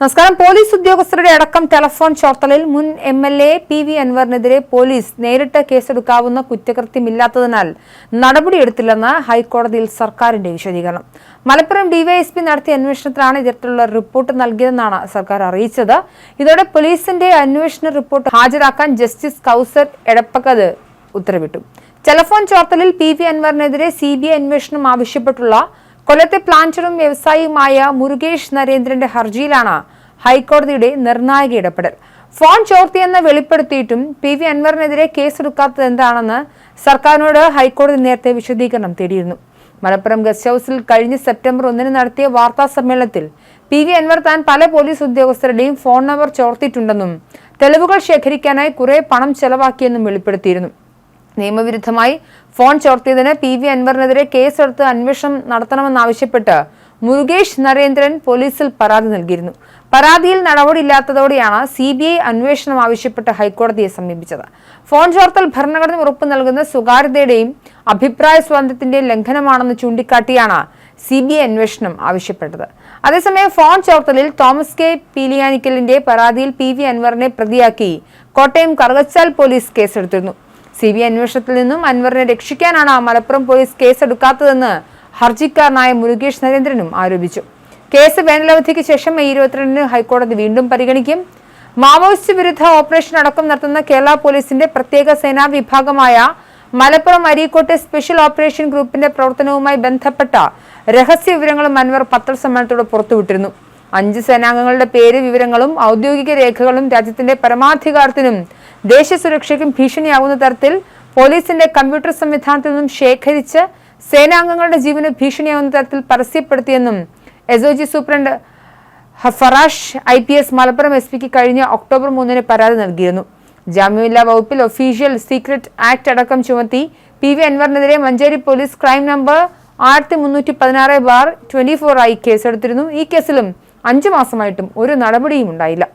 നമസ്കാരം. പോലീസ് ഉദ്യോഗസ്ഥരുടെ അടക്കം ടെലഫോൺ ചോർത്തലിൽ മുൻ M L A P V അൻവറിനെതിരെ police നേരിട്ട് കേസെടുക്കാവുന്ന കുറ്റകൃത്യമില്ലാത്തതിനാൽ നടപടിയെടുത്തില്ലെന്ന് ഹൈക്കോടതിയിൽ സർക്കാരിന്റെ വിശദീകരണം. മലപ്പുറം ഡിവൈഎസ്പി നടത്തിയ അന്വേഷണത്തിലാണ് ഇത്തരത്തിലുള്ള റിപ്പോർട്ട് നൽകിയതെന്നാണ് സർക്കാർ അറിയിച്ചത്. ഇതോടെ പോലീസിന്റെ അന്വേഷണ റിപ്പോർട്ട് ഹാജരാക്കാൻ ജസ്റ്റിസ് കൌസർ എടപ്പക്കത് ഉത്തരവിട്ടു. ടെലഫോൺ ചോർത്തലിൽ പി വി അൻവറിനെതിരെ സി ബി ഐ അന്വേഷണം ആവശ്യപ്പെട്ടുള്ള കൊല്ലത്തെ പ്ലാന്ററും വ്യവസായിയുമായ മുരുകേഷ് നരേന്ദ്രന്റെ ഹർജിയിലാണ് ഹൈക്കോടതിയുടെ നിർണായക ഇടപെടൽ. ഫോൺ ചോർത്തിയെന്ന് വെളിപ്പെടുത്തിയിട്ടും പി വി അൻവറിനെതിരെ കേസെടുക്കാത്തത് എന്താണെന്ന് സർക്കാരിനോട് ഹൈക്കോടതി നേരത്തെ വിശദീകരണം തേടിയിരുന്നു. മലപ്പുറം ഗസ്റ്റ് ഹൌസിൽ കഴിഞ്ഞ സെപ്റ്റംബർ ഒന്നിന് നടത്തിയ വാർത്താ സമ്മേളനത്തിൽ പി വി അൻവർ താൻ പല പോലീസ് ഉദ്യോഗസ്ഥരുടെയും ഫോൺ നമ്പർ ചോർത്തിയിട്ടുണ്ടെന്നും തെളിവുകൾ ശേഖരിക്കാനായി കുറെ പണം ചെലവാക്കിയെന്നും വെളിപ്പെടുത്തിയിരുന്നു. നിയമവിരുദ്ധമായി ഫോൺ ചോർത്തിയതിന് പി വി അൻവറിനെതിരെ കേസെടുത്ത് അന്വേഷണം നടത്തണമെന്നാവശ്യപ്പെട്ട് മുരുകേഷ് നരേന്ദ്രൻ പോലീസിൽ പരാതി നൽകിയിരുന്നു. പരാതിയിൽ നടപടിയില്ലാത്തതോടെയാണ് സി ബി ഐ അന്വേഷണം ആവശ്യപ്പെട്ട് ഹൈക്കോടതിയെ സമീപിച്ചത്. ഫോൺ ചോർത്തൽ ഭരണഘടന ഉറപ്പ് നൽകുന്ന സ്വകാര്യതയുടെയും അഭിപ്രായ സ്വാതന്ത്ര്യത്തിന്റെയും ലംഘനമാണെന്ന് ചൂണ്ടിക്കാട്ടിയാണ് സി ബി ഐ അന്വേഷണം ആവശ്യപ്പെട്ടത്. അതേസമയം ഫോൺ ചോർത്തലിൽ തോമസ് കെ പീലിയാനിക്കലിന്റെ പരാതിയിൽ പി വി അൻവറിനെ പ്രതിയാക്കി കോട്ടയം കറുകച്ചാൽ പോലീസ് കേസെടുത്തിരുന്നു. സി ബി ഐ അന്വേഷണത്തിൽ നിന്നും അൻവറിനെ രക്ഷിക്കാനാണ് മലപ്പുറം പോലീസ് കേസെടുക്കാത്തതെന്ന് ഹർജിക്കാരനായ മുരുകേഷ് നരേന്ദ്രനും ആരോപിച്ചു. കേസ് വേനലവധിക്ക് ശേഷം മെയ് ഇരുപത്തിരണ്ടിന് ഹൈക്കോടതി വീണ്ടും പരിഗണിക്കും. മാവോയിസ്റ്റ് വിരുദ്ധ ഓപ്പറേഷൻ അടക്കം നടത്തുന്ന കേരള പോലീസിന്റെ പ്രത്യേക സേനാ വിഭാഗമായ മലപ്പുറം അരീക്കോട്ടെ സ്പെഷ്യൽ ഓപ്പറേഷൻ ഗ്രൂപ്പിന്റെ പ്രവർത്തനവുമായി ബന്ധപ്പെട്ട രഹസ്യ വിവരങ്ങളും അൻവർ പത്രസമ്മേളനത്തോട് പുറത്തുവിട്ടിരുന്നു. അഞ്ച് സേനാംഗങ്ങളുടെ പേര് വിവരങ്ങളും ഔദ്യോഗിക രേഖകളും രാജ്യത്തിന്റെ പരമാധികാരത്തിനും ദേശസുരക്ഷയ്ക്കും ഭീഷണിയാവുന്ന തരത്തിൽ പോലീസിന്റെ കമ്പ്യൂട്ടർ സംവിധാനത്തിൽ നിന്നും ശേഖരിച്ച് സേനാംഗങ്ങളുടെ ജീവന് ഭീഷണിയാവുന്ന തരത്തിൽ പരസ്യപ്പെടുത്തിയെന്നും S superintendent Farash I P S Malappuram S പിക്ക് കഴിഞ്ഞ ഒക്ടോബർ മൂന്നിന് പരാതി നൽകിയിരുന്നു. ജാമ്യമില്ലാ വകുപ്പിൽ ഒഫീഷ്യൽ സീക്രട്ട് ആക്ട് അടക്കം ചുമത്തി പി വി അൻവറിനെതിരെ മഞ്ചേരി പോലീസ് ക്രൈം നമ്പർ ആയിരത്തി മുന്നൂറ്റി പതിനാറ് ബാർ ട്വന്റി ഫോർ ആയി കേസെടുത്തിരുന്നു. ഈ കേസിലും അഞ്ചു മാസമായിട്ടും ഒരു നടപടിയും ഉണ്ടായില്ല.